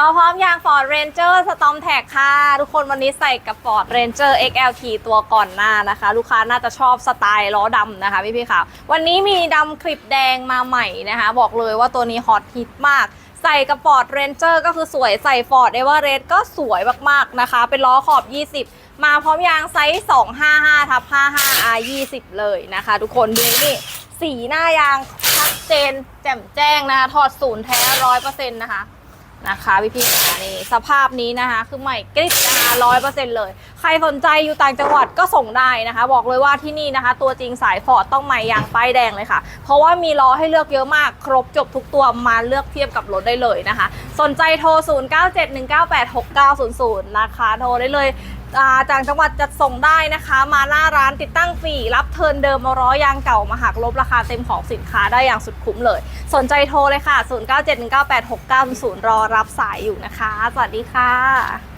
เราพร้อมยาง Ford Ranger Storm Tag ค่ะ ทุกคนวันนี้ใส่กับ Ford Ranger XLT ตัวก่อนหน้านะคะ ลูกค้าน่าจะชอบสไตล์ล้อดำนะคะพี่พี่ๆค่ะ วันนี้มีดำคลิปแดงมาใหม่นะคะ บอกเลยว่าตัวนี้ฮอตฮิตมากใส่กับ Ford Ranger ก็คือสวยใส่ Ford Everest ก็สวยมากๆนะคะ เป็นล้อขอบ 20 มาพร้อมยางไซส์ 255ทับ55 R 20เลยนะคะ ทุกคนดูนี่สีหน้ายางชัดเจน แจ่มแจ้งนะคะถอดศูนย์แท้ร้อยเปอร์เซ็นต์นะคะ นะคะพี่พี่ๆนี่สภาพนี้นะคะ คือใหม่กริบนะคะร้อยเปอร์เซ็นต์เลย ใครสนใจอยู่ต่างจังหวัดก็ส่งได้นะคะ บอกเลยว่าที่นี่นะคะ ตัวจริงสายฟอร์ดต้องใหม่ยางป้ายแดงเลยค่ะ เพราะว่ามีล้อให้เลือกเยอะมากครบจบทุกตัวมาเลือกเทียบกับรถได้เลยนะคะ สนใจโทร 0971986900นะคะโทรได้เลยอ่าจากจังหวัดจัดส่งได้นะคะ มาหน้าร้านติดตั้งฟรีรับเทิร์นเดิมมาร้อยยางเก่ามาหักลบราคาเต็มของสินค้าได้อย่างสุดคุ้มเลย สนใจโทรเลยค่ะ 0971986900 รอรับสายอยู่นะคะ สวัสดีค่ะ